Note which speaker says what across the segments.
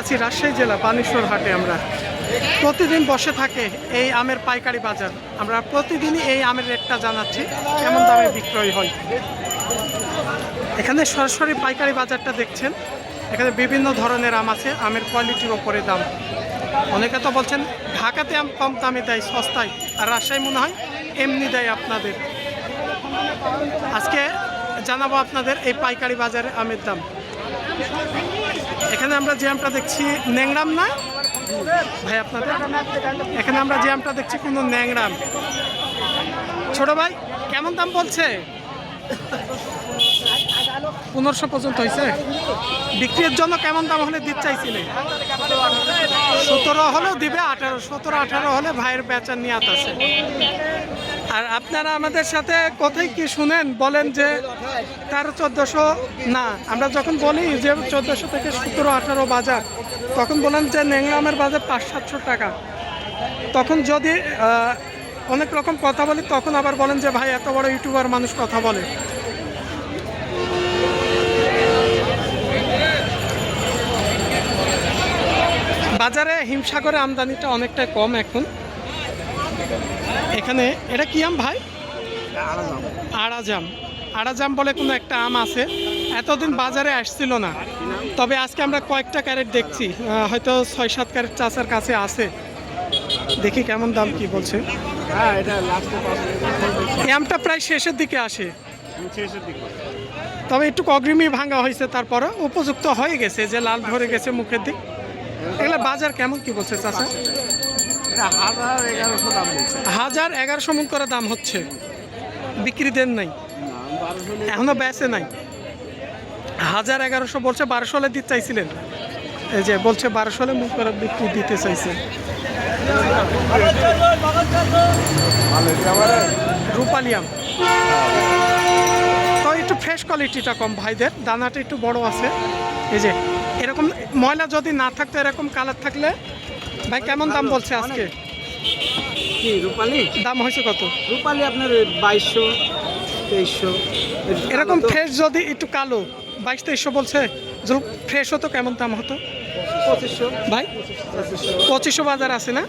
Speaker 1: আছি রাজশাহী জেলা, বানেশ্বর হাটে আমরা। প্রতিদিন বসে থাকে এই আমের পাইকারি বাজার। আমরা প্রতিদিনই এই আমের রেটটা জানাচ্ছি, কেমন দামে বিক্রয় হয়। এখানে সরাসরি পাইকারি বাজারটা দেখছেন। এখানে বিভিন্ন ধরনের আম আছে, আমের কোয়ালিটির ওপরে দাম। অনেকে তো বলছেন, ঢাকাতে আম কম দামে দেয়, সস্তায়। আর রাজশাহী মনে হয় এমনি দেয় আপনাদের। আজকে জানাব আপনাদের এই পাইকারি বাজারে আমের দাম। এখানে আমরা জ্যামটা দেখছি ন্যাংরাম না? ভাই, আপনাদের? এখানে আমরা জ্যামটা দেখছি কোনো ন্যাংরাম। ছোট ভাই, কেমন দাম বলছে? পনেরোশো পর্যন্ত হয়েছে। বিক্রির জন্য কেমন দাম হলে দিতে চাইছিলেন? সতেরো হলেও দিবে, আঠারো, সতেরো, আঠারো হলে ভাইয়ের বেচার নিয়াত আছে। আর আপনারা আমাদের সাথে কোথায় কি শুনেন? বলেন যে তেরো, চোদ্দোশো, না, আমরা যখন বলি যে চোদ্দোশো থেকে সতেরো, আঠারো বাজার, তখন বলেন যে নেংরামের বাজার পাঁচ, সাতশো টাকা। তখন যদি অনেক রকম কথা বলি, তখন আবার বলেন যে, ভাই, এত বড় ইউটিউবার মানুষ কথা বলে। বাজারে হিমসাগরে আমদানিটা অনেকটাই কম এখন। এখানে, এটা কি আম ভাই? আড়াজাম। আড়াজাম বলে কোনো একটা আম আছে। এতদিন বাজারে আসছিল না। তবে আজকে আমরা কয়েকটা ক্যারেট দেখছি। হয়তো ছয় সাত ক্যারেট চাষার কাছে আছে। দেখি কেমন দাম কি বলছে। আমটা প্রায় শেষের দিকে আসে। তবে একটু অগ্রিমী ভাঙা হয়েছে তারপরে উপযুক্ত হয়ে গেছে যে লাল ধরে গেছে মুখের দিক। এগুলো বাজার কেমন কি বলছে চাষা
Speaker 2: হাজার এগারোশো
Speaker 1: মন করে দাম হচ্ছে। বিক্রি দেন নাই। এখনও বেচে নাই। হাজার এগারোশো বলছে বারোশো হলে দিতে চাইছিলেন। এই যে বলছে বারোশো হলে মুখ করে বিক্রি দিতে চাইছে। রূপালিয়াম। তো একটু ফ্রেশ কোয়ালিটিটা কম ভাইদের দানাটা একটু বড় আছে। এই যে এরকম ময়লা যদি না থাকতো এরকম কালার থাকলে ভাই কেমন দাম বলছে আজকে?
Speaker 2: কি রূপালি?
Speaker 1: দাম হয়েছে কত?
Speaker 2: রূপালি আপনার বাইশশো তেইশশো।
Speaker 1: এরকম ফ্রেশ যদি একটু কালো বাইশ তেইশশো বলছে ফ্রেশ হতো কেমন দাম হতো? ভাই?
Speaker 2: পঁচিশশো
Speaker 1: পঁচিশশো বাজার আছে না?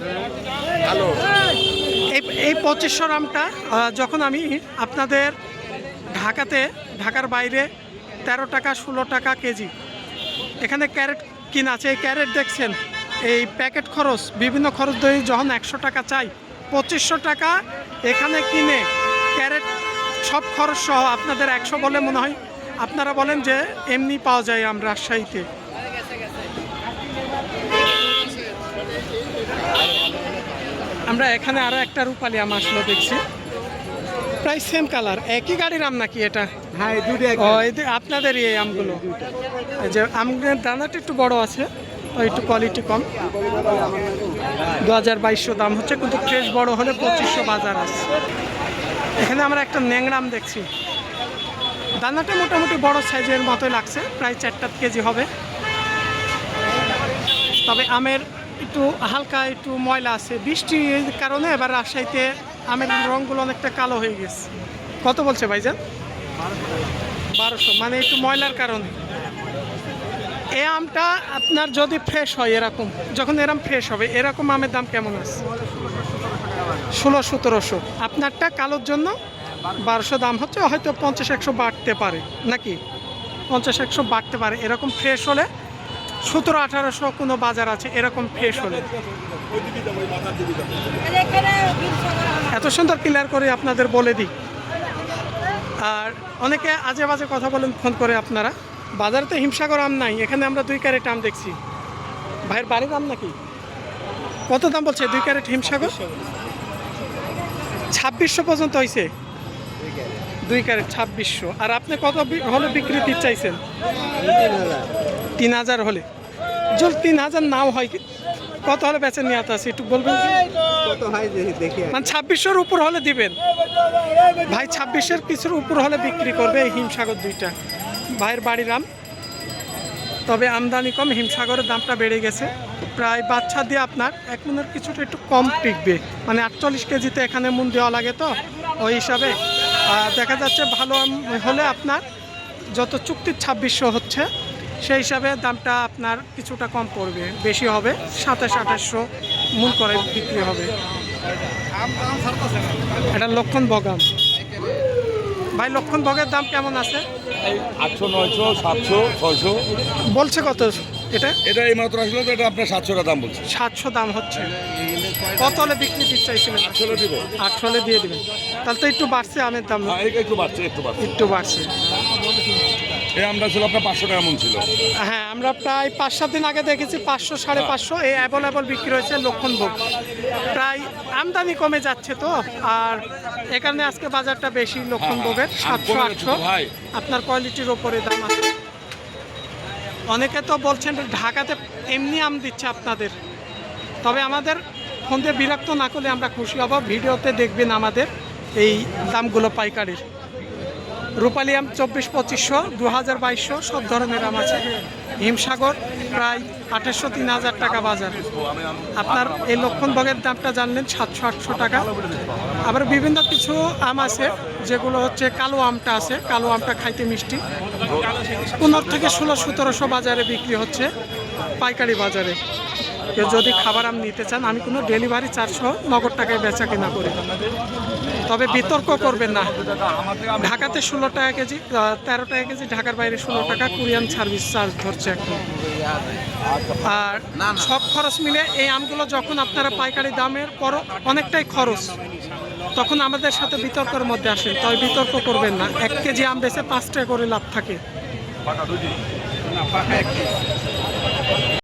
Speaker 1: এই এই পঁচিশশো রামটা যখন আমি আপনাদের ঢাকাতে ঢাকার বাইরে তেরো টাকা ষোলো টাকা কেজি এখানে ক্যারেট কিনা আছে এই ক্যারেট দেখছেন এই প্যাকেট খরচ বিভিন্ন খরচ ধরে যখন একশো টাকা চাই পঁচিশশো টাকা এখানে কিনে ক্যারেট সব খরচ সহ আপনাদের একশো বলে মনে হয় আপনারা বলেন যে এমনি পাওয়া যায় আমরা রাজশাহীতে। আমরা এখানে আরও একটা রূপালি আম আসলো দেখছি। প্রায় সেম কালার একই গাড়ির আম নাকি এটা?
Speaker 2: হ্যাঁ এই দুটো
Speaker 1: এই আমগুলো। যে আমগুলোর দানাটা একটু বড় আছে একটু কোয়ালিটি কম। দু হাজার বাইশশো দাম হচ্ছে কিন্তু ফ্রেশ বড় হলে পঁচিশশো বাজার আছে। এখানে আমরা একটা ন্যাংরাম দেখছি। দানাটা মোটামুটি বড় সাইজের মতোই লাগছে প্রায় চারটা কেজি হবে। তবে আমের একটু হালকা, একটু ময়লা আছে। বৃষ্টির কারণে এবার রাজশাহীতে আমের রঙগুলো অনেকটা কালো হয়ে গেছে। কত বলছে ভাইজান? বারোশো। মানে একটু ময়লার কারণে। এই আমটা আপনার যদি ফ্রেশ হয় এরকম, যখন এরকম ফ্রেশ হবে, এরকম আমের দাম কেমন আছে? ষোলো সতেরোশো। আপনারটা কালোর জন্য বারোশো দাম হচ্ছে, হয়তো পঞ্চাশ একশো বাড়তে পারে। নাকি? পঞ্চাশ একশো বাড়তে পারে। এরকম ফ্রেশ হলে সতেরো, আঠারোশো কোনো বাজার আছে, এরকম ফ্রেশ হলে। এত সুন্দর ক্লিয়ার করে আপনাদের বলে দিই। আর অনেকে আজে বাজে কথা বলেন, ফোন করে আপনারা। বাজারে তো হিমসাগর আম নাই, এখানে আমরা দুই ক্যারেট আম দেখছি। ভাইয়ের বাড়ির আম নাকি? কত দাম বলছে? দুই ক্যারেট হিমসাগর? ছাব্বিশশো পর্যন্ত হয়েছে দুই ক্যারেট, ছাব্বিশশো। আর আপনি কত হলে বিক্রি চাইছেন? তিন হাজার হলে। যদি তিন হাজার নাও হয়, কত হলে বেচে নিয়ে আছে একটু বলবেন মানে ছাব্বিশশোর উপর হলে দিবেন। ভাই, ছাব্বিশের কিছুর উপর হলে বিক্রি করবে এই হিমসাগর দুইটা। ভাইয়ের বাড়ির আম। তবে আমদানি কম, হিমসাগরের দামটা বেড়ে গেছে। প্রায় বাচ্চা দিয়ে আপনার এক মনের কিছুটা একটু কম টিকবে। মানে আটচল্লিশ কেজিতে এখানে মন দেওয়া লাগে তো, ওই হিসাবে। দেখা যাচ্ছে ভালো হলে আপনার যত চুক্তির ছাব্বিশশো হচ্ছে সেই হিসাবে দামটা আপনার কিছুটা কম পড়বে বেশি হবে সাতাশ আঠাশশো মূল করে বিক্রি হবে। এটা লক্ষণ বগাম। ভাই লক্ষণ বগের দাম কেমন আছে?
Speaker 3: আটশো নয়শো সাতশো ছয়শো।
Speaker 1: বলছে কত এটা?
Speaker 3: এটা এই মাত্র আসলে তো এটা আপনার সাতশো টাকা দাম বলছে।
Speaker 1: সাতশো দাম হচ্ছে। কত হলে বিক্রি দিতে চাইছিলেন?
Speaker 3: আটশো দিব।
Speaker 1: আটশো দিয়ে দেবেন। তাহলে তো একটু বাড়ছে আমের দাম।
Speaker 3: হ্যাঁ একটু বাড়ছে একটু বাড়ছে।
Speaker 1: একটু বাড়ছে।
Speaker 3: এই আমটা ছিল আপনার পাঁচশো টাকা মন ছিল।
Speaker 1: হ্যাঁ আমরা প্রায় পাঁচ সাত দিন আগে দেখেছি পাঁচশো সাড়ে পাঁচশো এই অ্যাভেলেবল বিক্রি হয়েছে লক্ষণভোগ। প্রায় আমদানি কমে যাচ্ছে তো আর এখানে আজকে বাজারটা বেশি লক্ষণভোগের
Speaker 3: আম
Speaker 1: সাতশো আটশো। আপনার কোয়ালিটির ওপরে দাম আছে। অনেকে তো বলছেন ঢাকাতে এমনি আম দিচ্ছে আপনাদের। তবে আমাদের ফোন দিয়ে বিরক্ত না করলে আমরা খুশি হব ভিডিওতে দেখবেন আমাদের এই দামগুলো পাইকারির। রূপালি আম চব্বিশ পঁচিশশো দু হাজার বাইশশো, সব ধরনের আম আছে। হিমসাগর প্রায় আঠাশশো তিন হাজার টাকা বাজার। আপনার এই লক্ষণভোগের দামটা জানলেন সাতশো, আটশো টাকা। আবার বিভিন্ন কিছু আম আছে, যেগুলো হচ্ছে কালো আমটা আছে। কালো আমটা খাইতে মিষ্টি। পনেরো থেকে ষোলো সতেরোশো বাজারে বিক্রি হচ্ছে পাইকারি বাজারে। যদি খাবার আম নিতে চান, আমি কোনো ডেলিভারি চারশো নগদ টাকায় বেচা কেনা করি। তবে বিতর্ক করবেন না। ঢাকাতে ষোলো টাকা কেজি তেরো টাকা কেজি, ঢাকার বাইরে ষোলো টাকা কুরিয়ান সার্ভিস চার্জ ধরছে এখন। আর সব খরচ মিলে এই আমগুলো যখন আপনারা পাইকারি দামের পর অনেকটাই খরচ, তখন আমাদের সাথে বিতর্কের মধ্যে আসেন। তবে বিতর্ক করবেন না। এক কেজি আম বেছে পাঁচ টাকা করে লাভ থাকে।